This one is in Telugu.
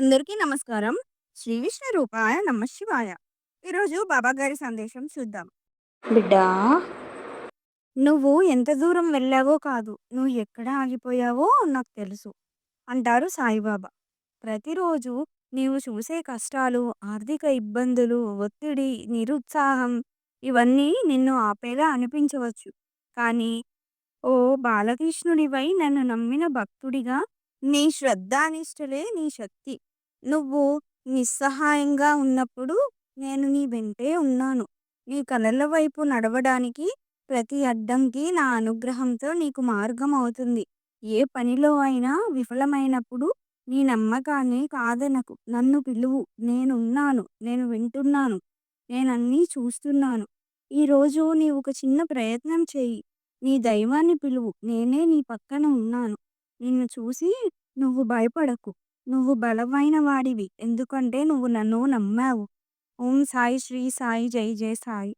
అందరికీ నమస్కారం. శ్రీ విష్ణు రూపాయ నమ శివాయ. ఈరోజు బాబా గారి సందేశం చూద్దాం. బిడ్డా నువ్వు ఎంత దూరం వెళ్ళావో కాదు, నువ్వు ఎక్కడ ఆగిపోయావో నాకు తెలుసు అంటారు సాయిబాబా. ప్రతిరోజు నీవు చూసే కష్టాలు, ఆర్థిక ఇబ్బందులు, ఒత్తిడి, నిరుత్సాహం ఇవన్నీ నిన్ను ఆపేలా అనిపించవచ్చు. కానీ ఓ బాలకృష్ణుడివై నన్ను నమ్మిన భక్తుడిగా నీ శ్రద్ధానిష్టలే నీ శక్తి. నువ్వు నిస్సహాయంగా ఉన్నప్పుడు నేను నీ వెంటే ఉన్నాను. నీ కలల వైపు నడవడానికి ప్రతి అడ్డంకి నా అనుగ్రహంతో నీకు మార్గం అవుతుంది. ఏ పనిలో అయినా విఫలమైనప్పుడు నీ నమ్మకాన్ని కాదనకు. నన్ను పిలువు. నేనున్నాను. నేను వింటున్నాను. నేనన్నీ చూస్తున్నాను. ఈరోజు నీవొక చిన్న ప్రయత్నం చెయ్యి. నీ దైవాన్ని పిలువు. నేనే నీ పక్కన ఉన్నాను. నిన్ను చూసి నువ్వు భయపడకు. నువ్వు బలమైన వాడివి. ఎందుకంటే నువ్వు నన్ను నమ్మావు. ఓం సాయి శ్రీ సాయి జై జై సాయి.